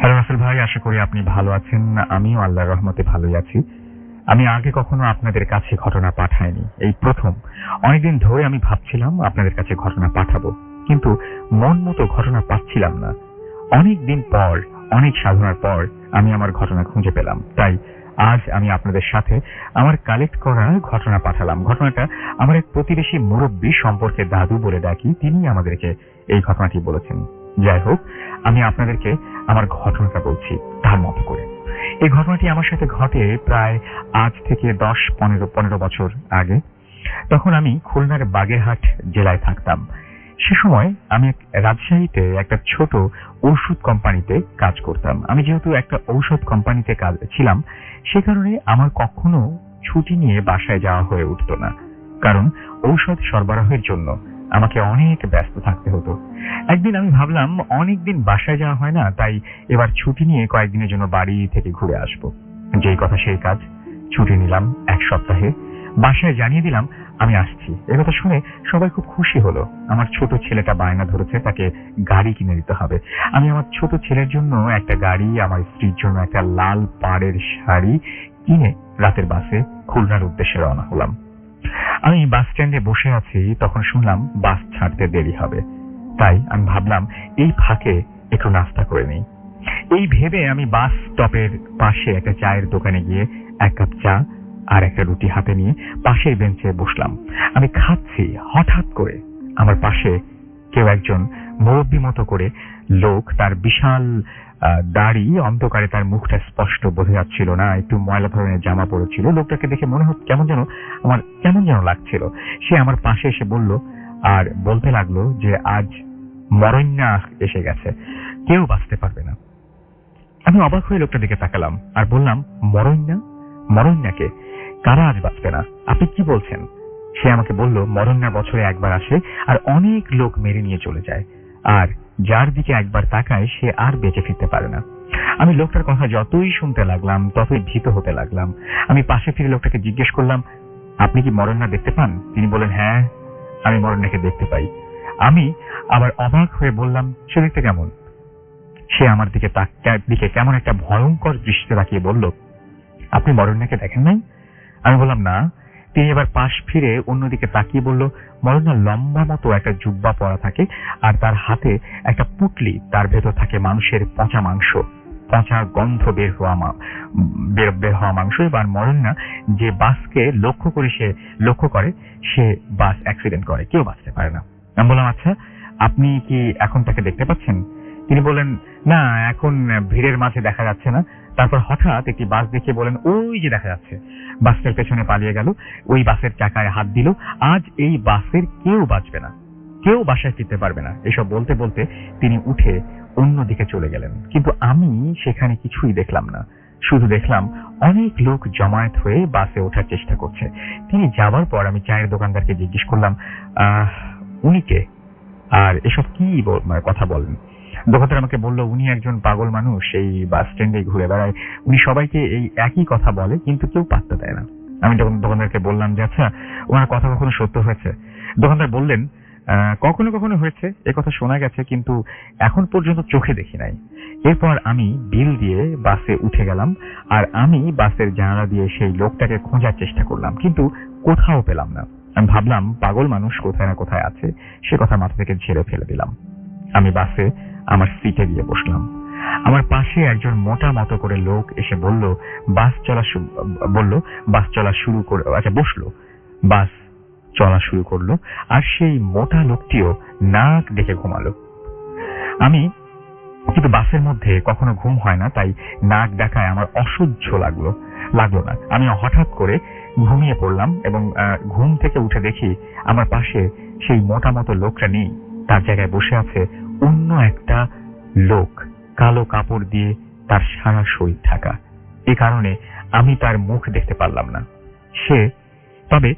Hello Rasel ভাই, আশা করি আপনি ভালো আছেন। আমিও আল্লাহর রহমতে ভালোই আছি। আমি আগে কখনো আপনাদের কাছে ঘটনা পাঠাইনি, এই প্রথম। অনেকদিন ধরে আমি ভাবছিলাম আপনাদের কাছে ঘটনা পাঠাবো, কিন্তু মন মতো ঘটনা পাচ্ছিলাম না। অনেক দিন পর, অনেক সাধনার পর, আমি আমার ঘটনা খুঁজে পেলাম। তাই আজ আমি আপনাদের সাথে আমার কালেক্ট করা ঘটনা পাঠালাম। ঘটনাটা আমার এক প্রতিবেশী মুরব্বী সম্পর্কে দাদু বলে ডাকি তিনি আমাদেরকে এই ঘটনাটি বলেছেন। যাই হোক, আমি আপনাদেরকে আমার ঘটনাটা বলছি, তার মতো করে। এই ঘটনাটি আমার সাথে ঘটে প্রায় আজ থেকে দশ, পনেরো পনেরো বছর আগে। তখন আমি খুলনার বাগেরহাট জেলায় থাকতাম। সে সময় আমি রাজশাহীতে একটা ছোট ঔষধ কোম্পানিতে কাজ করতাম। আমি যেহেতু একটা ঔষধ কোম্পানিতে কাজ ছিলাম, সে কারণে আমার কখনো ছুটি নিয়ে বাসায় যাওয়া হয়ে উঠতো না। কারণ ঔষধ সরবরাহের জন্য আমাকে অনেক ব্যস্ত থাকতে হতো। একদিন আমি ভাবলাম, অনেকদিন বাসায় যাওয়া হয় না, তাই এবার ছুটি নিয়ে কয়েকদিনের জন্য বাড়ি থেকে ঘুরে আসব। যেই কথা সেই কাজ। ছুটি নিলাম এক সপ্তাহে। বাসায় জানিয়ে দিলাম, আমি আসছি। কথা শুনে সবাই খুব খুশি হলো। আমার ছোট ছেলেটা বায়না ধরেছে, তাকে গাড়ি কিনে দিতে হবে। আমি আমার ছোট ছেলের জন্য একটা গাড়ি, আমার স্ত্রীর জন্য একটা লাল পাড়ের শাড়ি কিনে রাতের বাসে খুলনার উদ্দেশ্যে রওনা হলাম। আমি বাস স্ট্যান্ডে বসে আছি, তখন শুনলাম বাস ছাড়তে দেরি হবে। তাই আমি ভাবলাম, এই ফাঁকে একটু নাস্তা করে নিই। এই ভেবে আমি বাস স্টপের পাশে একটা চায়ের দোকানে গিয়ে এক কাপ চা আর একটা রুটি হাতে নিয়ে পাশের বেঞ্চে বসলাম। আমি খাচ্ছি, হঠাৎ করে। আমার পাশে কেউ একজন মুরব্বী মতো করে লোক, তার বিশাল দাড়ি অন্ধকারে তার মুখটা স্পষ্ট বোঝা যাচ্ছিল না, একটু ময়লা ধরনের জামা পরেছিল। লোকটাকে দেখে মনে হচ্ছে কেমন যেন, আমার কেমন যেন লাগছিল। সে আমার পাশে এসে বলল আর বলতে লাগল যে আজ মরণ্যা এসে গেছে। কেউ বাঁচতে পারবে না। আমি অবাক হয়ে লোকটা দিকে তাকালাম আর বললাম, মরণ্যা? মরণ্যাকে? কারা আজ বাঁচবে না? আপনি কি বলছেন? সে আমাকে বলল, মরণ্যা বছরে একবার আসে আর অনেক লোক মেরে নিয়ে চলে যায়। আর যার দিকে একবার তাকায় সে আর বেঁচে ফিরতে পারে না। আমি লোকটার কথা যতই শুনতে লাগলাম, ততই ভীত হতে লাগলাম। আমি পাশে ফিরে লোকটাকে জিজ্ঞেস করলাম, আপনি কি মরণ্যা দেখতে পান? তিনি বলেন হ্যাঁ। আমি মরণ্যাকে দেখতে পাই। আমি আবার অবাক হয়ে বললাম সে দেখতে কেমন? সে আমার দিকে দিকে কেমন একটা ভয়ঙ্কর দৃষ্টিতে তাকিয়ে বলল, আপনি মরণ্যাকে দেখেন নাই? আমি বললাম, না। তিনি এবার পাশ ফিরে অন্যদিকে তাকিয়ে বলল মরণ্যা লম্বা মতো একটা জুব্বা পরা থাকে, আর তার হাতে একটা পুটলি, তার ভেতর থাকে মানুষের পচা মাংস। পচা গন্ধ বের হওয়া বের বের হওয়া মাংস। এবার মরণ্যা যে বাসকে লক্ষ্য করে সে লক্ষ্য করে, সে বাস অ্যাক্সিডেন্ট করে। কেউ বাঁচতে পারে না। আমি বললাম আচ্ছা আপনি কি এখন তাকে দেখতে পাচ্ছেন? তিনি বলেন না, এখন ভিড়ের মাঝে দেখা যাচ্ছে না। তারপর হঠাৎ একটি বাস দেখে বলেন ওই যে দেখা যাচ্ছে। বাসটার পেছনে পালিয়ে গেল, ওই বাসের চাকায় হাত দিল। আজ এই বাসের কেউ বাঁচবে না। কেউ বাসায় ফিরতে পারবে না। এসব বলতে বলতে তিনি উঠে অন্যদিকে চলে গেলেন। কিন্তু আমি সেখানে কিছুই দেখলাম না। শুধু দেখলাম অনেক লোক জমায়েত হয়ে বাসে ওঠার চেষ্টা করছে। তিনি যাবার পর আমি চায়ের দোকানদারকে জিজ্ঞেস করলাম উনি কে? আর এসব কি মানে কথা বলেন? দোকানদার আমাকে বলল উনি একজন পাগল মানুষ এই বাস স্ট্যান্ডে ঘুরে বেড়ায়। উনি সবাইকে এই একই কথা বলে কিন্তু কেউ পাত্তা দেয় না। আমি তখন দোকানদারকে বললাম যে আচ্ছা ওনার কথা কখনো সত্য হয়েছে? দোকানদার বললেন "আহ, কখনো কখনো হয়েছে, এ কথা শোনা গেছে, কিন্তু এখন পর্যন্ত চোখে দেখি নাই। এরপর আমি বিল দিয়ে বাসে উঠে গেলাম, আর আমি বাসের জানালা দিয়ে সেই লোকটাকে খোঁজার চেষ্টা করলাম, কিন্তু কোথাও পেলাম না। আমি ভাবলাম, পাগল মানুষ কোথায় না কোথায় আছে, সে কথা মাথা থেকে ঝেড়ে ফেলে দিলাম। আমি বাসে আমার সিটে গিয়ে বসলাম। আমার পাশে একজন মোটা মতো করে লোক এসে বলল, বাস চলা বলল, বাস চলা শুরু করে আচ্ছা বসল। বাস চলা শুরু করল, আর সেই মোটা লোকটিও নাক ডেকে ঘুমালো। আমি কিন্তু বাসের মধ্যে কখনো ঘুম হয় না, তাই নাক দেখায় আমার অসহ্য লাগল লাগল না। আমি হঠাৎ করে ঘুমিয়ে পড়লাম এবং ঘুম থেকে উঠে দেখি আমার পাশে সেই মোটা মতো লোকটা নেই। তার জায়গায় বসে আছে অন্য একটা লোক, কালো কাপড় দিয়ে তার সারা শরীর ঢাকা। এ কারণে আমি তার মুখ দেখতে পারলাম না। সে, তবে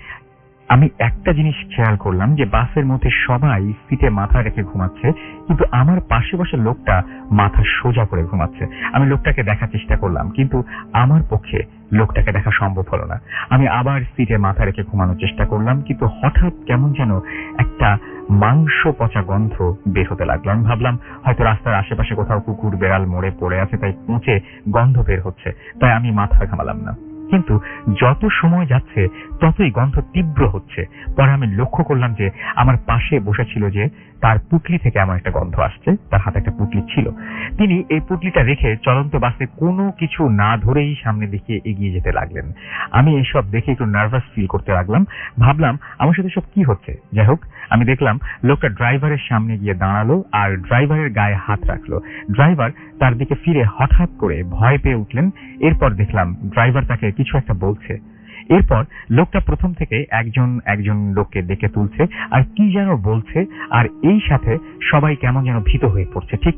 আমি একটা জিনিস খেয়াল করলাম যে বাসের মধ্যে সবাই সিটে মাথা রেখে ঘুমাচ্ছে, কিন্তু আমার পাশে বসে লোকটা মাথা সোজা করে ঘুমাচ্ছে। আমি লোকটাকে দেখার চেষ্টা করলাম, কিন্তু আমার পক্ষে লোকটাকে দেখা সম্ভব হলো না। আমি আবার সিটে মাথা রেখে ঘুমানোর চেষ্টা করলাম, কিন্তু হঠাৎ কেমন যেন একটা মাংস পচা গন্ধ বের হতে লাগল। আমি ভাবলাম, হয়তো রাস্তার আশেপাশে কোথাও কুকুর, বেড়াল, মরে পড়ে আছে, তাই পচে গন্ধ বের হচ্ছে, তাই আমি মাথা ঘামালাম না। কিন্তু যত সময় যাচ্ছে, ততই গন্ধ তীব্র হচ্ছে। পরে আমি লক্ষ্য করলাম যে আমার পাশে বসেছিল যে তার পুটলি থেকে আমার একটা গন্ধ আসছে, তার হাতে একটা পুটলি ছিল। তিনি এই পুটলিটা রেখে চলন্ত বাসে কোনো কিছু না ধরেই সামনে দিকে এগিয়ে যেতে লাগলেন। আমি এসব দেখে একটু নার্ভাস ফিল করতে লাগলাম। ভাবলাম, আমার সাথে সব কি হচ্ছে? যাই হোক আমি দেখলাম লোকটা ড্রাইভারের সামনে গিয়ে দাঁড়াল আর ড্রাইভারের গায়ে হাত রাখল। ড্রাইভার তার দিকে ফিরে হঠাৎ করে ভয় পেয়ে উঠলেন। এরপর দেখলাম ড্রাইভার তাকে কিছু একটা বলছে। এরপর লোকটা প্রথম থেকে একজন একজন লোককে ডেকে তুলছে আর কি যেন বলছে আর এই সাথে সবাই কেমন যেন ভীত হয়ে পড়ছে। ঠিক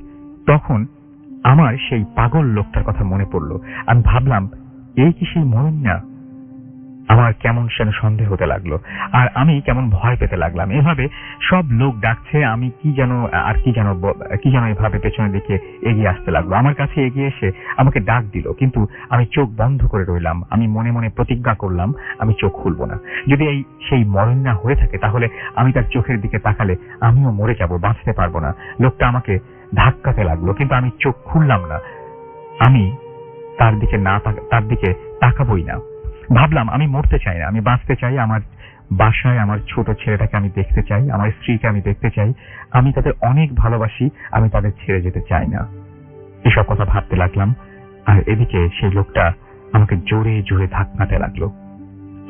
তখন আমার সেই পাগল লোকটার কথা মনে পড়ল। আমি ভাবলাম এই কি সেই মরণ্যা আমার কেমন যেন সন্দেহ হতে লাগল। আর আমি কেমন ভয় পেতে লাগলাম। এভাবে সব লোক ডাকছে, আমি কি যেন, আর কি যেন কি যেন এভাবে পেছনের দিকে এগিয়ে আসতে লাগল। আমার কাছে এগিয়ে এসে আমাকে ডাক দিল, কিন্তু আমি চোখ বন্ধ করে রইলাম। আমি মনে মনে প্রতিজ্ঞা করলাম, আমি চোখ খুলবো না। যদি এই, সেই মরণ্যা হয়ে থাকে, তাহলে আমি তার চোখের দিকে তাকালে আমিও মরে যাব, বাঁচতে পারব না। লোকটা আমাকে ধাক্কাতে লাগল, কিন্তু আমি চোখ খুললাম না। আমি তার দিকে না তার দিকে তাকাবই না। ভাবলাম, আমি মরতে চাই না, আমি বাঁচতে চাই, আমার বাসায় আমার ছোট ছেলেটাকে আমি দেখতে চাই, আমার স্ত্রীকে আমি দেখতে চাই, আমি তাদের অনেক ভালোবাসি, আমি তাদের ছেড়ে যেতে চাই না। এসব কথা ভাবতে লাগলাম, আর এদিকে সেই লোকটা আমাকে জোরে জোরে ধাক্কাতে লাগল।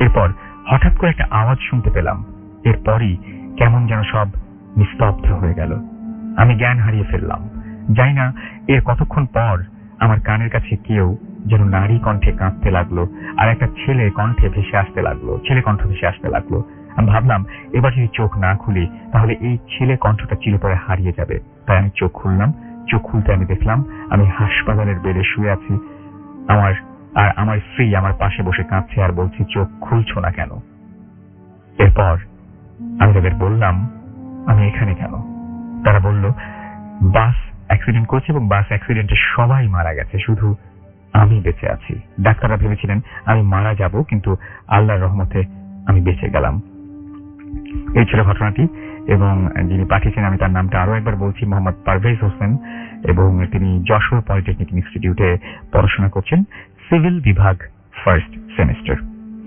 এরপর হঠাৎ করে একটা আওয়াজ শুনতে পেলাম, এরপরই কেমন যেন সব নিস্তব্ধ হয়ে গেল। আমি জ্ঞান হারিয়ে ফেললাম। জানি না, এর কতক্ষণ পর আমার কানের কাছে কেউ যেন নারী কণ্ঠে কাঁদতে লাগল, আর একটা ছেলে কণ্ঠে ভেসে আসতে লাগল, ছেলে কণ্ঠ ভেসে আসতে লাগল। আমি ভাবলাম, এবার যদি চোখ না খুলি, তাহলে এই ছেলে কণ্ঠটা চিরতরে হারিয়ে যাবে। তাই আমি চোখ খুললাম। চোখ খুলতে আমি দেখলাম, আমি হাসপাতালের বেডে শুয়ে আছি। আমার, আর আমার স্ত্রী আমার পাশে বসে কাঁদছে আর বলছি, চোখ খুলছো না কেন? এরপর আমি তাদের বললাম, আমি এখানে কেন? তারা বলল, বাস অ্যাক্সিডেন্ট করেছে এবং বাস অ্যাক্সিডেন্টে সবাই মারা গেছে। শুধু আমি বেঁচে আছি। ডাক্তাররা ভেবেছিলেন আমি মারা যাব, কিন্তু আল্লাহর রহমতে আমি বেঁচে গেলাম। এই ছিল ঘটনাটি, এবং যিনি পাঠিয়েছেন, আমি তার নামটা আরও একবার বলছি, মোহাম্মদ পারভেজ হোসেন, এবং তিনি যশোর পলিটেকনিক ইনস্টিটিউটে পড়াশোনা করছেন, সিভিল বিভাগ, ফার্স্ট সেমিস্টার।